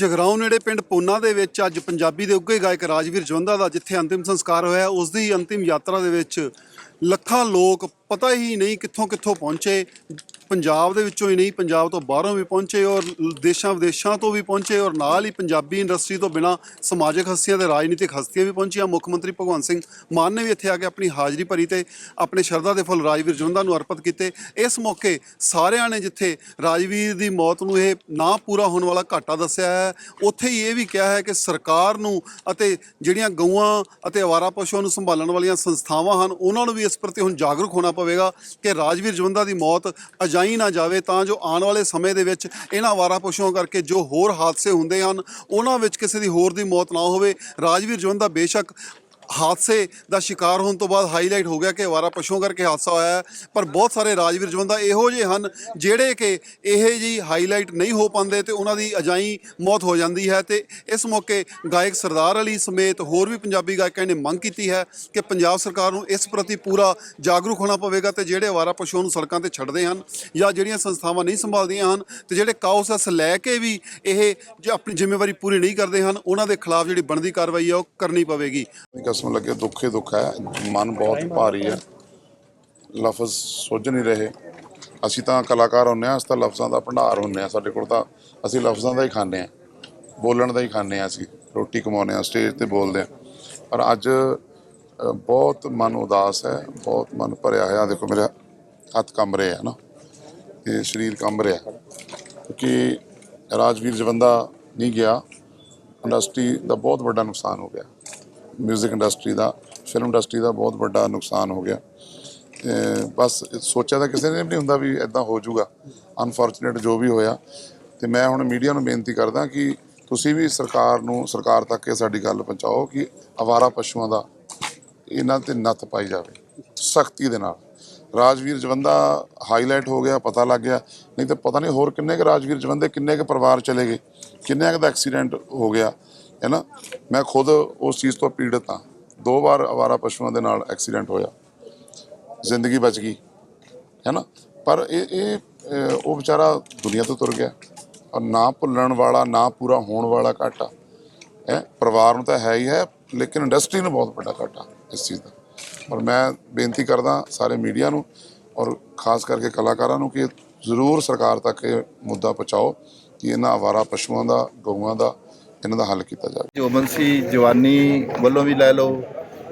ਜਗਰਾਉਂ ਨੇੜੇ ਪਿੰਡ ਪੋਨਾ ਦੇ ਵਿੱਚ ਅੱਜ ਪੰਜਾਬੀ ਦੇ ਉੱਘੇ ਗਾਇਕ ਰਾਜਵੀਰ ਜਵੰਦਾ ਦਾ ਜਿੱਥੇ ਅੰਤਿਮ ਸੰਸਕਾਰ ਹੋਇਆ ਉਸ ਦੀ ਅੰਤਿਮ ਯਾਤਰਾ ਦੇ ਵਿੱਚ ਲੱਖਾਂ ਲੋਕ ਪਤਾ ਹੀ ਨਹੀਂ ਕਿੱਥੋਂ ਕਿੱਥੋਂ ਪਹੁੰਚੇ। ਪੰਜਾਬ ਦੇ ਵਿੱਚੋਂ ਹੀ ਨਹੀਂ, ਪੰਜਾਬ ਤੋਂ ਬਾਹਰੋਂ ਵੀ ਪਹੁੰਚੇ ਔਰ ਦੇਸ਼ਾਂ ਵਿਦੇਸ਼ਾਂ ਤੋਂ ਵੀ ਪਹੁੰਚੇ ਔਰ ਨਾਲ ਹੀ ਪੰਜਾਬੀ ਇੰਡਸਟਰੀ ਤੋਂ ਬਿਨਾ ਸਮਾਜਿਕ ਹਸਤੀਆਂ ਤੇ ਰਾਜਨੀਤਿਕ ਹਸਤੀਆਂ ਵੀ ਪਹੁੰਚੀਆਂ। ਮੁੱਖ ਮੰਤਰੀ ਭਗਵੰਤ ਸਿੰਘ ਮਾਨ ਨੇ ਵੀ ਇੱਥੇ ਆ ਕੇ ਆਪਣੀ ਹਾਜ਼ਰੀ ਭਰੀ ਤੇ ਆਪਣੇ ਸ਼ਰਧਾ ਦੇ ਫੁੱਲ ਰਾਜਵੀਰ ਜਵੰਦਾ ਨੂੰ ਅਰਪਿਤ ਕੀਤੇ। ਇਸ ਮੌਕੇ ਸਾਰਿਆਂ ਨੇ ਜਿੱਥੇ ਰਾਜਵੀਰ ਦੀ ਮੌਤ ਨੂੰ ਇਹ ਨਾ ਪੂਰਾ ਹੋਣ ਵਾਲਾ ਘਾਟਾ ਦੱਸਿਆ ਹੈ, ਉੱਥੇ ਹੀ ਇਹ ਵੀ ਕਿਹਾ ਹੈ ਕਿ ਸਰਕਾਰ ਨੂੰ ਅਤੇ ਜਿਹੜੀਆਂ ਗਊਆਂ ਅਤੇ ਅਵਾਰਾ ਪਸ਼ੂਆਂ ਨੂੰ ਸੰਭਾਲਣ ਵਾਲੀਆਂ ਸੰਸਥਾਵਾਂ ਹਨ, ਉਹਨਾਂ ਨੂੰ ਵੀ ਇਸ ਪ੍ਰਤੀ ਹੁਣ ਜਾਗਰੂਕ ਹੋਣਾ ਪਵੇਗਾ ਕਿ ਰਾਜਵੀਰ ਜਵੰਦਾ ਦੀ ਮੌਤ ਅਜਾਈ ਨਾ ਜਾਵੇ, ਤਾਂ ਜੋ ਆਉਣ ਵਾਲੇ ਸਮੇਂ ਦੇ ਵਿੱਚ ਇਹਨਾਂ ਅਵਾਰਾ ਪਸ਼ੂਆਂ ਕਰਕੇ ਜੋ ਹੋਰ ਹਾਦਸੇ ਹੁੰਦੇ ਹਨ, ਉਹਨਾਂ ਵਿੱਚ ਕਿਸੇ ਦੀ ਹੋਰ ਦੀ ਮੌਤ ਨਾ ਹੋਵੇ। ਰਾਜਵੀਰ ਜਵੰਦਾ ਬੇਸ਼ੱਕ ਹਾਦਸੇ ਦਾ ਸ਼ਿਕਾਰ ਹੋਣ ਤੋਂ ਬਾਅਦ ਹਾਈਲਾਈਟ ਹੋ ਗਿਆ ਕਿ ਅਵਾਰਾ ਪਸ਼ੂਆਂ ਕਰਕੇ ਹਾਦਸਾ ਹੋਇਆ ਹੈ। ਪਰ ਬਹੁਤ ਸਾਰੇ ਰਾਜਵੀਰ ਜਵੰਦਾ ਇਹੋ ਜਿਹੇ ਹਨ ਜਿਹੜੇ ਕਿ ਇਹ ਜੀ ਹਾਈਲਾਈਟ ਨਹੀਂ ਹੋ ਪਾਉਂਦੇ ਤੇ ਉਹਨਾਂ ਦੀ ਅਜਾਈ ਮੌਤ ਹੋ ਜਾਂਦੀ ਹੈ ਤੇ ਇਸ ਮੌਕੇ ਗਾਇਕ ਸਰਦਾਰ ਅਲੀ ਸਮੇਤ ਹੋਰ ਵੀ ਪੰਜਾਬੀ ਗਾਇਕਾਂ ਨੇ ਮੰਗ ਕੀਤੀ ਹੈ ਕਿ ਪੰਜਾਬ ਸਰਕਾਰ ਨੂੰ ਇਸ ਪ੍ਰਤੀ ਪੂਰਾ ਜਾਗਰੂਕ ਹੋਣਾ ਪਵੇਗਾ ਤੇ ਜਿਹੜੇ ਅਵਾਰਾ ਪਸ਼ੂਆਂ ਨੂੰ ਸੜਕਾਂ ਤੇ ਛੱਡਦੇ ਹਨ ਜਾਂ ਜਿਹੜੀਆਂ ਸੰਸਥਾਵਾਂ ਨਹੀਂ ਸੰਭਾਲਦੀਆਂ ਹਨ ਤੇ ਜਿਹੜੇ ਕਾਉਸਸ ਲੈ ਕੇ ਵੀ ਇਹ ਜੇ ਆਪਣੀ ਜ਼ਿੰਮੇਵਾਰੀ ਪੂਰੀ ਨਹੀਂ ਕਰਦੇ ਹਨ, ਉਹਨਾਂ ਦੇ ਖਿਲਾਫ ਜਿਹੜੀ ਬਣਦੀ ਕਾਰਵਾਈ ਹੈ ਉਹ ਕਰਨੀ ਪਵੇਗੀ। ਕਸਮ ਲੱਗੇ ਦੁੱਖ ਹੀ ਦੁੱਖ ਹੈ, ਮਨ ਬਹੁਤ ਭਾਰੀ ਹੈ। ਲਫ਼ਜ਼ ਸੁੱਝ ਨਹੀਂ ਰਹੇ। ਅਸੀਂ ਤਾਂ ਕਲਾਕਾਰ ਹੁੰਨੇ ਆ ਅਸੀਂ ਤਾਂ ਲਫ਼ਜ਼ਾਂ ਦਾ ਭੰਡਾਰ ਹੁੰਨੇ ਆ ਸਾਡੇ ਕੋਲ ਤਾਂ। ਅਸੀਂ ਲਫ਼ਜ਼ਾਂ ਦਾ ਹੀ ਖਾਂਦੇ ਆ ਬੋਲਣ ਦਾ ਹੀ ਖਾਂਦੇ ਆ ਅਸੀਂ। ਰੋਟੀ ਕਮਾਉਂਦੇ ਆ ਸਟੇਜ ਤੇ ਬੋਲਦੇ ਆ ਪਰ ਅੱਜ ਬਹੁਤ ਮਨ ਉਦਾਸ ਹੈ, ਬਹੁਤ ਮਨ ਭਰਿਆ ਹੋਇਆ। ਦੇਖੋ ਮੇਰਾ ਹੱਥ ਕੰਬ ਰਿਹਾ ਹੈ ਨਾ, ਤੇ ਸਰੀਰ ਕੰਬ ਰਿਹਾ ਕਿਉਂਕਿ ਰਾਜਵੀਰ ਜਵੰਦਾ ਨਹੀਂ ਗਿਆ, ਇੰਡਸਟਰੀ ਦਾ ਬਹੁਤ ਵੱਡਾ ਨੁਕਸਾਨ ਹੋ ਗਿਆ। 뮤직 ਇੰਡਸਟਰੀ ਦਾ ਫਿਲਮ ਇੰਡਸਟਰੀ ਦਾ ਬਹੁਤ ਵੱਡਾ ਨੁਕਸਾਨ ਹੋ ਗਿਆ। ਤੇ ਬਸ ਸੋਚਿਆ ਤਾਂ ਕਿਸੇ ਨੇ ਵੀ ਨਹੀਂ ਹੁੰਦਾ ਵੀ ਇਦਾਂ ਹੋ ਜਾਊਗਾ ਅਨਫੋਰਚੂਨੇਟ ਜੋ ਵੀ ਹੋਇਆ। ਤੇ ਮੈਂ ਹੁਣ ਮੀਡੀਆ ਨੂੰ ਬੇਨਤੀ ਕਰਦਾ ਕਿ ਤੁਸੀਂ ਵੀ ਸਰਕਾਰ ਨੂੰ, ਸਰਕਾਰ ਤੱਕ ਇਹ ਸਾਡੀ ਗੱਲ ਪਹੁੰਚਾਓ ਕਿ ਅਵਾਰਾ ਪਸ਼ੂਆਂ ਦਾ ਇਹਨਾਂ ਤੇ ਨੱਥ ਪਾਈ ਜਾਵੇ, ਸਖਤੀ ਦੇ ਨਾਲ। ਰਾਜਵੀਰ ਜਵੰਦਾ ਹਾਈਲਾਈਟ ਹੋ ਗਿਆ, ਪਤਾ ਲੱਗ ਗਿਆ। ਨਹੀਂ ਤਾਂ ਪਤਾ ਨਹੀਂ ਹੋਰ ਕਿੰਨੇ ਕੁ ਰਾਜਵੀਰ ਜਵੰਦੇ, ਕਿੰਨੇ ਕੁ ਪਰਿਵਾਰ ਚਲੇ ਗਏ, ਕਿੰਨੇ ਕੁ ਦਾ ਐਕਸੀਡੈਂਟ ਹੋ ਗਿਆ। ਹੈ ਨਾ? ਮੈਂ ਖੁਦ ਉਸ ਚੀਜ਼ ਤੋਂ ਪੀੜਤ ਹਾਂ। ਦੋ ਵਾਰ ਅਵਾਰਾ ਪਸ਼ੂਆਂ ਦੇ ਨਾਲ ਐਕਸੀਡੈਂਟ ਹੋਇਆ। ਜ਼ਿੰਦਗੀ ਬਚ ਗਈ, ਹੈ ਨਾ? ਪਰ ਇਹ ਇਹ ਉਹ ਵਿਚਾਰਾ ਦੁਨੀਆ ਤੋਂ ਤੁਰ ਗਿਆ। ਔਰ ਨਾ ਭੁੱਲਣ ਵਾਲਾ, ਨਾ ਪੂਰਾ ਹੋਣ ਵਾਲਾ ਘਾਟਾ ਹੈ? ਪਰਿਵਾਰ ਨੂੰ ਤਾਂ ਹੈ ਹੀ ਹੈ, ਲੇਕਿਨ ਇੰਡਸਟਰੀ ਨੂੰ ਬਹੁਤ ਵੱਡਾ ਘਾਟਾ ਇਸ ਚੀਜ਼ ਦਾ। ਔਰ ਮੈਂ ਬੇਨਤੀ ਕਰਦਾ ਸਾਰੇ ਮੀਡੀਆ ਨੂੰ ਔਰ ਖਾਸ ਕਰਕੇ ਕਲਾਕਾਰਾਂ ਨੂੰ ਕਿ ਜ਼ਰੂਰ ਸਰਕਾਰ ਤੱਕ ਇਹ ਮੁੱਦਾ ਪਹੁੰਚਾਓ ਕਿ ਇਹਨਾਂ ਆਵਾਰਾ ਪਸ਼ੂਆਂ ਦਾ, ਗਊਆਂ ਦਾ ਇਹਨਾਂ ਦਾ ਹੱਲ ਕੀਤਾ ਜਾਵੇ। ਜੋ ਬੰਸੀ ਜਵਾਨੀ ਵੱਲੋਂ ਵੀ ਲੈ ਲਓ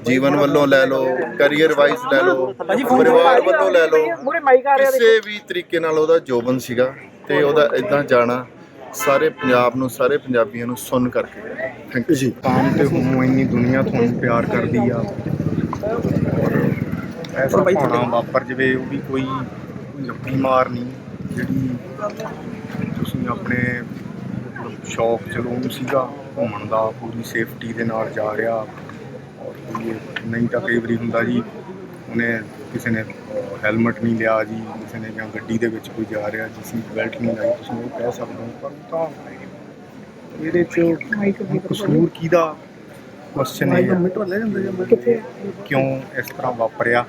ਜੀਵਨ ਵੱਲੋਂ ਲੈ ਲਓ ਕੈਰੀਅਰ ਵਾਈਜ਼ ਲੈ ਲਓ ਪਰਿਵਾਰ ਵੱਲੋਂ ਲੈ ਲਓ ਕਿਸੇ ਵੀ ਤਰੀਕੇ ਨਾਲ ਉਹਦਾ ਜੋਬਨ ਸੀਗਾ ਤੇ ਉਹਦਾ ਇਦਾਂ ਜਾਣਾ ਸਾਰੇ ਪੰਜਾਬ ਨੂੰ ਸਾਰੇ ਪੰਜਾਬੀਆਂ ਨੂੰ ਸੁਣ ਕਰਕੇ। ਥੈਂਕ ਯੂ ਜੀ। ਕਾਮ ਤੇ ਹੂੰ ਇੰਨੀ ਦੁਨੀਆ ਤੁਹਾਨੂੰ ਪਿਆਰ ਕਰਦੀ ਆ। ਐਸਾ ਭਾਣਾ ਵਾਪਰ ਜਵੇ ਉਹ ਵੀ ਕੋਈ ਕੋਈ ਲੱਭੀ ਮਾਰ ਨਹੀਂ ਜਿਹੜੀ ਤੁਸੀਂ ਆਪਣੇ ਸ਼ੌਕ ਉਹਨੂੰ ਸੀਗਾ ਘੁੰਮਣ ਦਾ ਪੂਰੀ ਸੇਫਟੀ ਦੇ ਨਾਲ ਜਾ ਰਿਹਾ। ਔਰ ਕੋਈ ਨਹੀਂ ਤਾਂ ਕਈ ਵਾਰੀ ਹੁੰਦਾ ਜੀ ਉਹਨੇ ਕਿਸੇ ਨੇ ਹੈਲਮਟ ਨਹੀਂ ਲਿਆ ਜੀ ਕਿਸੇ ਨੇ ਜਾਂ ਗੱਡੀ ਦੇ ਵਿੱਚ ਕੋਈ ਜਾ ਰਿਹਾ ਜੀ ਸੀਟ ਬੈਲਟ ਨਹੀਂ ਲਾਈ ਤੁਸੀਂ ਉਹ ਕਹਿ ਸਕਦੇ ਹੋ ਪਰ ਤਾਂ ਇਹਦੇ ਚ ਕਸੂਰ ਕਿਹਦਾ? ਕੁਐਸਚਨ ਹੈ ਕਿਉਂ ਇਸ ਤਰ੍ਹਾਂ ਵਾਪਰਿਆ?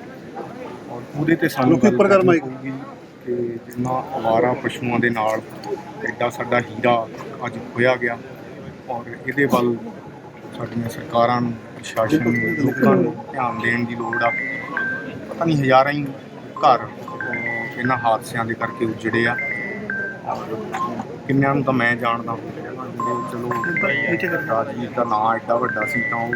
ਔਰ ਉਹਦੇ ਤੇ ਸਾਨੂੰ ਉੱਪਰ ਕਰ ਗੱਲ ਮਾਈਕ। ਕਰਨੀ ਪਊਗੀ ਕਿ ਜਿੰਨਾ ਅਵਾਰਾ ਪਸ਼ੂਆਂ ਦੇ ਨਾਲ ਐਡਾ ਸਾਡਾ ਹੀਰਾ ਅੱਜ ਖੋਇਆ ਗਿਆ ਔਰ ਇਹਦੇ ਵੱਲ ਸਾਡੀਆਂ ਸਰਕਾਰਾਂ ਨੂੰ, ਪ੍ਰਸ਼ਾਸਨ ਨੂੰ, ਲੋਕਾਂ ਨੂੰ ਧਿਆਨ ਦੇਣ ਦੀ ਲੋੜ ਆ। ਪਤਾ ਨਹੀਂ ਹਜ਼ਾਰਾਂ ਹੀ ਘਰ ਇਹਨਾਂ ਹਾਦਸਿਆਂ ਦੇ ਕਰਕੇ ਉਜੜੇ ਆ। ਕਿੰਨਿਆਂ ਨੂੰ ਤਾਂ ਮੈਂ ਜਾਣਦਾ ਚਲੋ ਰਾਜਵੀਰ ਦਾ ਨਾਂ ਐਡਾ ਵੱਡਾ ਸੀ ਤਾਂ ਉਹ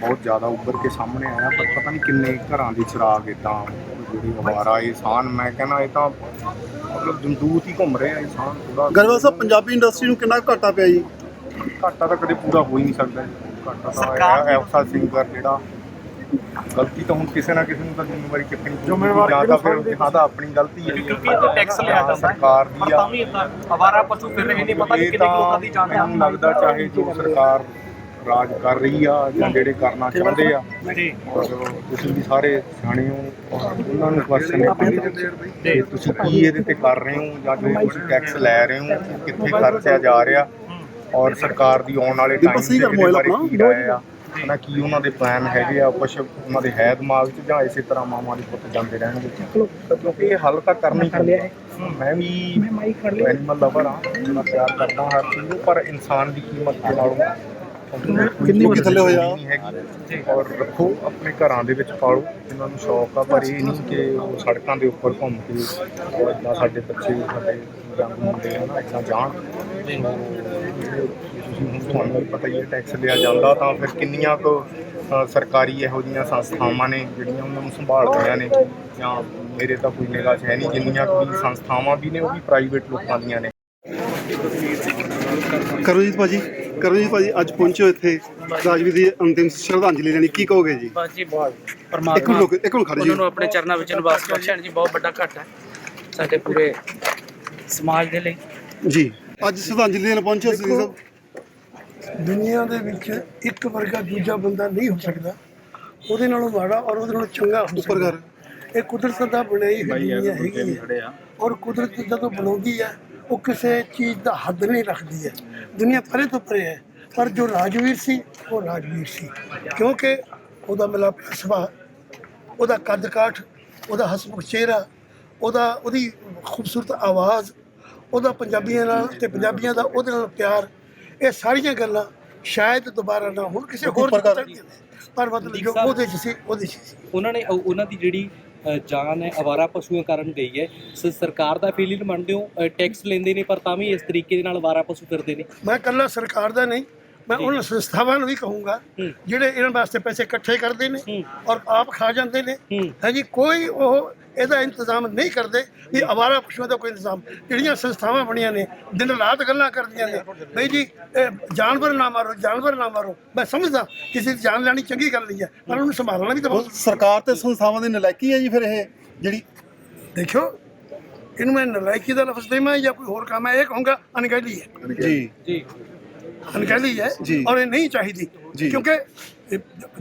ਬਹੁਤ ਜ਼ਿਆਦਾ ਉੱਭਰ ਕੇ ਸਾਹਮਣੇ ਆਇਆ, ਪਰ ਪਤਾ ਨਹੀਂ ਕਿੰਨੇ ਘਰਾਂ ਦੇ ਚਿਰਾਗ ਇਦਾਂ ਜਿਹੜੇ ਅਵਾਰਾ ਇਨਸਾਨ ਮੈਂ ਕਹਿੰਦਾ ਇਹ ਤਾਂ ਮਤਲਬ ਜੰਦੂਤ ਹੀ ਘੁੰਮ ਰਿਹਾ ਇਨਸਾਨ ਪੂਰਾ ਗਰਵਾ ਸਾਹਿਬ ਪੰਜਾਬੀ ਇੰਡਸਟਰੀ ਨੂੰ ਕਿੰਨਾ ਘਾਟਾ ਪਿਆ ਜੀ ਘਾਟਾ ਤਾਂ ਕਦੇ ਪੂਰਾ ਹੋ ਹੀ ਨਹੀਂ ਸਕਦਾ ਜੀ। ਘਾਟਾ ਤਾਂ ਹੈ ਐਸਾ ਸਿੰਗਰ ਜਿਹੜਾ ਗਲਤੀ ਤਾਂ ਹੁਣ ਕਿਸੇ ਨਾ ਕਿਸੇ ਨੂੰ ਤਾਂ ਜ਼ਿੰਮੇਵਾਰੀ ਚੱਕਣੀ ਪਊਗੀ ਜਾਂ ਤਾਂ ਫਿਰ ਹਾਂ ਤਾਂ ਆਪਣੀ ਗਲਤੀ ਹੈ ਕਿਉਂਕਿ ਇਹ ਤਾਂ ਟੈਕਸ ਲਿਆ ਜਾਂਦਾ ਹੈ। ਸਰਕਾਰ ਦੀ ਆ ਤਾਂ ਵੀ ਇਦਾਂ ਅਵਾਰਾ ਪਸ਼ੂ ਫਿਰ ਰਹੇ ਨੇ ਪਤਾ ਨਹੀਂ ਕਿੰਨੇ ਲੋਕਾਂ ਦੀ ਜਾਨ ਮੈਨੂੰ ਲੱਗਦਾ ਚਾਹੇ ਜੋ ਸਰਕਾਰ ਰਾਜ ਕਰ ਰਹੀ ਆ ਜਾਂ ਜਿਹੜੇ ਕਰਨਾ ਚਾਹੁੰਦੇ ਆ। ਔਰ ਤੁਸੀਂ ਵੀ ਸਾਰੇ ਸਿਆਣੇ ਹੋ ਔਰ ਉਹਨਾਂ ਨੂੰ ਕੁਐਸਚਨ ਕਿ ਤੁਸੀਂ ਕੀ ਇਹਦੇ ਤੇ ਕਰ ਰਹੇ ਹੋ ਜਾਂ ਜੋ ਤੁਸੀਂ ਟੈਕਸ ਲੈ ਰਹੇ ਹੋ ਉਹ ਕਿੱਥੇ ਖਰਚਿਆ ਜਾ ਰਿਹਾ? ਔਰ ਸਰਕਾਰ ਦੀ ਆਉਣ ਵਾਲੇ ਟਾਈਮ ਮੋਬਾਈਲ ਆਪਣਾ। ਕੀ ਰਾਏ ਆ? ਹਨਾ ਕੀ ਉਹਨਾਂ ਦੇ ਪਲਾਨ ਹੈਗੇ ਆ ਕੁਛ ਉਹਨਾਂ ਦੇ ਹੈ ਦਿਮਾਗ 'ਚ ਜਾਂ ਇਸੇ ਤਰ੍ਹਾਂ ਮਾਮਾ ਦੇ ਪੁੱਤ ਜਾਂਦੇ ਰਹਿਣਗੇ? ਕਿਉਂਕਿ ਇਹ ਹੱਲ ਤਾਂ ਕਰਨਾ ਹੀ ਪੈਂਦਾ। ਮੈਂ ਵੀ ਐਨੀਮਲ ਲਵਰ ਹਾਂ ਮੈਂ ਪਿਆਰ ਕਰਦਾ ਨੂੰ ਪਰ ਇਨਸਾਨ ਦੀ ਕੀਮਤ ਦੇ ਨਾਲੋਂ ਕਿੰਨੀ ਕੁ ਥੱਲੇ ਹੋਇਆ? ਔਰ ਰੱਖੋ ਆਪਣੇ ਘਰਾਂ ਦੇ ਵਿੱਚ ਪਾਲੋ। ਇਹਨਾਂ ਨੂੰ ਸ਼ੌਕ ਆ ਪਰ ਇਹ ਨਹੀਂ ਕਿ ਉਹ ਸੜਕਾਂ ਦੇ ਉੱਪਰ ਘੁੰਮ ਕੇ ਇਦਾਂ ਸਾਡੇ ਬੱਚੇ ਸਾਡੇ ਜੰਗ ਮੁੰਡੇ ਹਨ ਇਦਾਂ ਜਾਣ। ਤੁਸੀਂ ਹੁਣ ਤੁਹਾਨੂੰ ਪਤਾ ਹੀ ਹੈ ਟੈਕਸ ਲਿਆ ਜਾਂਦਾ ਤਾਂ ਫਿਰ ਕਿੰਨੀਆਂ ਕੁ ਸਰਕਾਰੀ ਇਹੋ ਜਿਹੀਆਂ ਸੰਸਥਾਵਾਂ ਨੇ ਜਿਹੜੀਆਂ ਉਹਨਾਂ ਨੂੰ ਸੰਭਾਲਦੀਆਂ ਨੇ? ਜਾਂ ਮੇਰੇ ਤਾਂ ਕੋਈ ਨਿਗਾਹ 'ਚ ਹੈ ਨਹੀਂ ਜਿੰਨੀਆਂ ਕੁ ਵੀ ਸੰਸਥਾਵਾਂ ਵੀ ਨੇ ਉਹ ਵੀ ਪ੍ਰਾਈਵੇਟ ਲੋਕਾਂ ਦੀਆਂ ਨੇ। ਕਰਮਜੀਤ ਭਾਜੀ। ਕਰਮਜੀਤ ਭਾਜੀ ਅੱਜ ਪਹੁੰਚੇ ਹੋ ਇੱਥੇ। ਰਾਜਵੀਰ ਦੀ ਅੰਤਿਮ ਸ਼ਰਧਾਂਜਲੀ ਦੇਣੀ ਕੀ ਕਹੋਗੇ ਜੀ? ਬਸ ਜੀ ਬਹੁਤ। ਇੱਕ ਮਿੰਟ ਪਰਮਾਤਮਾ ਇੱਕ ਮਿੰਟ ਖੜ ਜੀ। ਉਹਨਾਂ ਨੂੰ ਆਪਣੇ ਚਰਨਾਂ ਵਿੱਚ ਨਿਵਾਸ ਬਖਸ਼ਣ ਜੀ ਬਹੁਤ ਵੱਡਾ ਘਾਟਾ ਹੈ ਸਾਡੇ ਪੂਰੇ ਸਮਾਜ ਦੇ ਲਈ। ਜੀ ਅੱਜ ਸ਼ਰਧਾਂਜਲੀ ਦੇਣ ਪਹੁੰਚੇ ਤੁਸੀਂ ਸਭ। ਦੁਨੀਆ ਦੇ ਵਿੱਚ ਇੱਕ ਵਰਗਾ ਦੂਜਾ ਬੰਦਾ ਨਹੀਂ ਹੋ ਸਕਦਾ। ਉਹਦੇ ਨਾਲੋਂ ਮਾੜਾ ਔਰ ਉਹਦੇ ਨਾਲੋਂ ਚੰਗਾ ਹੋ ਸਕਦਾ। ਇਹ ਕੁਦਰਤ ਦਾ ਬਣਾਈ ਹੋਈ ਦੁਨੀਆ ਹੈਗੀ ਹੈ। ਔਰ ਕੁਦਰਤ ਜਦੋਂ ਬਣਾਉਂਦੀ ਹੈ ਉਹ ਕਿਸੇ ਚੀਜ਼ ਦਾ ਹੱਦ ਨਹੀਂ ਰੱਖਦੀ ਹੈ। ਦੁਨੀਆ ਪਰੇ ਤੋਂ ਪਰੇ ਹੈ। ਪਰ ਜੋ ਰਾਜਵੀਰ ਸੀ ਉਹ ਰਾਜਵੀਰ ਸੀ। ਕਿਉਂਕਿ ਉਹਦਾ ਮਿਲਾਪ ਸੁਭਾਅ ਉਹਦਾ ਕੱਦ ਕਾਠ ਉਹਦਾ ਹਸਮੁਖ ਚਿਹਰਾ ਉਹਦਾ ਉਹਦੀ ਖੂਬਸੂਰਤ ਆਵਾਜ਼ ਉਹਦਾ ਪੰਜਾਬੀਆਂ ਨਾਲ ਤੇ ਪੰਜਾਬੀਆਂ ਦਾ ਉਹਦੇ ਨਾਲ ਪਿਆਰ ਇਹ ਸਾਰੀਆਂ ਗੱਲਾਂ ਸ਼ਾਇਦ ਦੁਬਾਰਾ ਨਾ ਹੋਣ ਕਿਸੇ ਹੋਰ ਪਰ ਮਤਲਬ ਜੋ ਉਹਦੇ 'ਚ ਸੀ ਉਹਦੇ 'ਚ ਸੀ। ਉਹਨਾਂ ਨੇ ਉਹ- ਉਹਨਾਂ ਦੀ ਜਿਹੜੀ ਜਾਨ ਹੈ ਅਵਾਰਾ ਪਸ਼ੂਆਂ ਕਾਰਨ ਗਈ ਹੈ ਸੋ ਸਰਕਾਰ ਦਾ ਫੀਲਿੰਗ ਮੰਨਦੇ ਹੋ ਟੈਕਸ ਲੈਂਦੇ ਨੇ ਪਰ ਤਾਂ ਵੀ ਇਸ ਤਰੀਕੇ ਦੇ ਨਾਲ ਅਵਾਰਾ ਪਸ਼ੂ ਫਿਰਦੇ ਨੇ ਮੈਂ ਕੱਲਾ ਸਰਕਾਰ ਦਾ ਨਹੀਂ ਮੈਂ ਉਹਨਾਂ ਸੰਸਥਾਵਾਂ ਨੂੰ ਵੀ ਕਹੂੰਗਾ। ਜਿਹੜੇ ਇਹਨਾਂ ਵਾਸਤੇ ਪੈਸੇ ਇਕੱਠੇ ਕਰਦੇ ਨੇ। ਔਰ ਆਪ ਖਾ ਜਾਂਦੇ ਨੇ ਹੂੰ। ਹਾਂਜੀ ਕੋਈ ਉਹ ਇਹਦਾ ਇੰਤਜ਼ਾਮ ਨਹੀਂ ਕਰਦੇ ਵੀ ਆਵਾਰਾ ਪਸ਼ੂਆਂ ਦਾ ਕੋਈ ਇੰਤਜ਼ਾਮ ਜਿਹੜੀਆਂ ਸੰਸਥਾਵਾਂ ਬਣੀਆਂ ਨੇ ਦਿਨ ਰਾਤ ਗੱਲਾਂ ਕਰਦੀਆਂ ਨੇ ਬਈ ਜੀ ਇਹ ਜਾਨਵਰ ਨਾ ਮਾਰੋ ਜਾਨਵਰ ਨਾ ਮਾਰੋ ਮੈਂ ਸਮਝਦਾ ਕਿਸੇ ਦੀ ਜਾਨ ਲੈਣੀ ਚੰਗੀ ਗੱਲ ਨਹੀਂ ਹੈ ਪਰ ਉਹਨੂੰ ਸੰਭਾਲਣਾ ਵੀ ਤਾਂ ਬਹੁਤ ਸਰਕਾਰ ਤੇ ਸੰਸਥਾਵਾਂ ਦੀ ਨਲਾਇਕੀ ਹੈ ਜੀ ਫਿਰ ਇਹ ਜਿਹੜੀ ਦੇਖਿਓ ਇਹਨੂੰ ਮੈਂ ਨਲਾਇਕੀ ਦਾ ਲਫ਼ਜ਼ ਦੇਵਾਂ ਜਾਂ ਕੋਈ ਹੋਰ ਕੰਮ ਹੈ ਇਹ ਕਹੂੰਗਾ ਅਣਗਹਿਲੀ ਹੈ ਜੀ ਜੀ ਅਣਗਹਿਲੀ ਹੈ ਜੀ। ਔਰ ਇਹ ਨਹੀਂ ਚਾਹੀਦੀ। ਕਿਉਂਕਿ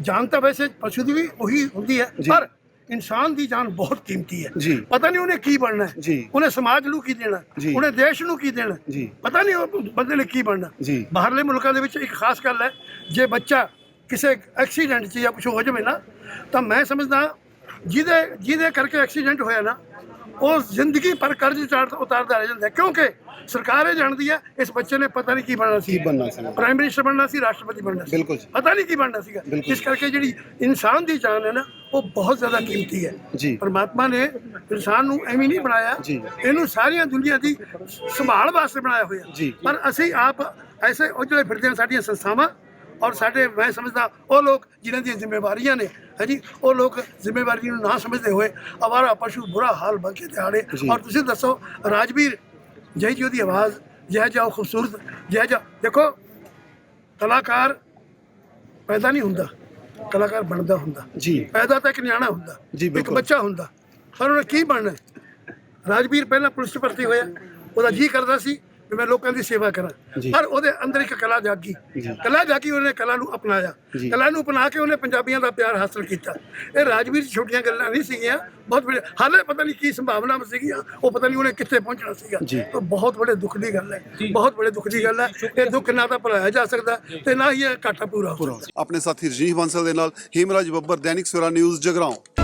ਜਾਨ ਤਾਂ ਵੈਸੇ ਪਸ਼ੂ ਦੀ ਵੀ ਉਹੀ ਹੁੰਦੀ ਹੈ। ਪਰ ਇਨਸਾਨ ਦੀ ਜਾਨ ਬਹੁਤ ਕੀਮਤੀ ਹੈ। ਪਤਾ ਨਹੀਂ ਉਹਨੇ ਕੀ ਬਣਨਾ ਹੈ। ਉਹਨੇ ਸਮਾਜ ਨੂੰ ਕੀ ਦੇਣਾ। ਉਹਨੇ ਦੇਸ਼ ਨੂੰ ਕੀ ਦੇਣਾ। ਪਤਾ ਨਹੀਂ ਉਹ ਬੰਦੇ ਨੇ ਕੀ ਬਣਨਾ। ਬਾਹਰਲੇ ਮੁਲਕਾਂ ਦੇ ਵਿੱਚ ਇੱਕ ਖਾਸ ਗੱਲ ਹੈ ਜੇ ਬੱਚਾ ਕਿਸੇ ਐਕਸੀਡੈਂਟ 'ਚ ਜਾਂ ਕੁਝ ਹੋ ਜਾਵੇ ਨਾ ਤਾਂ ਮੈਂ ਸਮਝਦਾ ਜਿਹਦੇ ਜਿਹਦੇ ਕਰਕੇ ਐਕਸੀਡੈਂਟ ਹੋਇਆ ਨਾ ਉਹ ਜ਼ਿੰਦਗੀ ਪਰ ਕਰਜ਼ ਉਤਾਰ ਉਤਾਰਦਾ ਰਹਿ ਜਾਂਦਾ। ਕਿਉਂਕਿ ਸਰਕਾਰ ਇਹ ਜਾਣਦੀ ਹੈ ਇਸ ਬੱਚੇ ਨੇ ਪਤਾ ਨਹੀਂ ਕੀ ਬਣਨਾ ਸੀ ਬਣਨਾ ਸੀ ਪ੍ਰਾਈਮ ਮਿਨਿਸਟਰ ਬਣਨਾ ਸੀ ਰਾਸ਼ਟਰਪਤੀ ਬਣਨਾ ਸੀ ਬਿਲਕੁਲ ਜੀ। ਪਤਾ ਨਹੀਂ ਕੀ ਬਣਨਾ ਸੀਗਾ ਬਿਲਕੁਲ। ਇਸ ਕਰਕੇ ਜਿਹੜੀ ਇਨਸਾਨ ਦੀ ਜਾਨ ਹੈ ਨਾ ਉਹ ਬਹੁਤ ਜ਼ਿਆਦਾ ਕੀਮਤੀ ਹੈ ਜੀ। ਪਰਮਾਤਮਾ ਨੇ ਇਨਸਾਨ ਨੂੰ ਐਵੇਂ ਨਹੀਂ ਬਣਾਇਆ ਜੀ। ਇਹਨੂੰ ਸਾਰੀਆਂ ਦੁਨੀਆ ਦੀ ਸੰਭਾਲ ਵਾਸਤੇ ਬਣਾਇਆ ਹੋਇਆ ਜੀ। ਪਰ ਅਸੀਂ ਆਪ ਐਸੇ ਉਜਲੇ ਫਿਰਦੇ ਹਾਂ ਸਾਡੀਆਂ ਸੰਸਥਾਵਾਂ ਔਰ ਸਾਡੇ ਮੈਂ ਸਮਝਦਾ ਉਹ ਲੋਕ ਜਿਨ੍ਹਾਂ ਦੀਆਂ ਜ਼ਿੰਮੇਵਾਰੀਆਂ ਨੇ ਹਾਂਜੀ ਉਹ ਲੋਕ ਜ਼ਿੰਮੇਵਾਰੀ ਨੂੰ ਨਾ ਸਮਝਦੇ ਹੋਏ ਆਵਾਰਾ ਪਸ਼ੂ ਬੁਰਾ ਹਾਲ ਬਲਕਿ ਦਿਹਾੜੇ। ਜੀ। ਔਰ ਤੁਸੀਂ ਦੱਸੋ ਰਾਜਵੀਰ ਜੈ ਜੀ ਉਹਦੀ ਆਵਾਜ਼ ਜੈ ਜਾਓ ਖੂਬਸੂਰਤ ਜੈ ਜਾ ਦੇਖੋ ਕਲਾਕਾਰ ਪੈਦਾ ਨਹੀਂ ਹੁੰਦਾ। ਕਲਾਕਾਰ ਬਣਦਾ ਹੁੰਦਾ। ਜੀ। ਪੈਦਾ ਤਾਂ ਇੱਕ ਨਿਆਣਾ ਹੁੰਦਾ ਜੀ, ਇੱਕ। ਬੱਚਾ ਹੁੰਦਾ। ਪਰ ਉਹਨੇ ਕੀ ਬਣਨਾ? ਹੈ? ਰਾਜਵੀਰ ਪਹਿਲਾਂ ਪੁਲਿਸ ਭਰਤੀ ਹੋਇਆ। ਉਹਦਾ ਜੀ ਕਰਦਾ ਸੀ। ਵੀ ਮੈਂ ਲੋਕਾਂ ਦੀ ਸੇਵਾ ਕਰਾਂ। ਪਰ ਉਹਦੇ ਅੰਦਰ ਇੱਕ ਕਲਾ ਜਾਗੀ। ਕਲਾ ਜਾਗੀ ਉਹਨੇ ਕਲਾ ਨੂੰ ਅਪਣਾਇਆ। ਕਲਾ ਨੂੰ ਅਪਣਾ ਕੇ ਉਹਨੇ ਪੰਜਾਬੀਆਂ ਦਾ ਪਿਆਰ ਹਾਸਲ ਕੀਤਾ। ਇਹ ਰਾਜਵੀਰ ਛੋਟੀਆਂ ਗੱਲਾਂ ਨਹੀਂ ਸੀਗੀਆਂ। ਬਹੁਤ ਹਾਲੇ ਪਤਾ ਨਹੀਂ ਕੀ ਸੰਭਾਵਨਾ ਸੀਗੀਆਂ। ਉਹ ਪਤਾ ਨਹੀਂ ਉਹਨੇ ਕਿੱਥੇ ਪਹੁੰਚਣਾ ਸੀਗਾ। ਤਾਂ ਬਹੁਤ ਬੜੇ ਦੁੱਖ ਦੀ ਗੱਲ ਹੈ। ਬਹੁਤ ਬੜੇ ਦੁੱਖ ਦੀ ਗੱਲ ਹੈ। ਇਹ ਦੁੱਖ ਨਾ ਤਾਂ ਭੁਲਾਇਆ ਜਾ ਸਕਦਾ ਤੇ ਨਾ ਹੀ ਇਹ ਘਾਟਾ ਪੂਰਾ ਹੋ ਸਕਦਾ। ਆਪਣੇ ਸਾਥੀ ਰਜਨੀਸ਼ ਬਾਂਸਲ ਦੇ ਨਾਲ ਹੀਮਰਾਜ ਬੱਬਰ ਦੈਨਿਕ ਸਵੇਰਾ ਨਿਊਜ਼ ਜਗਰਾਉਂ।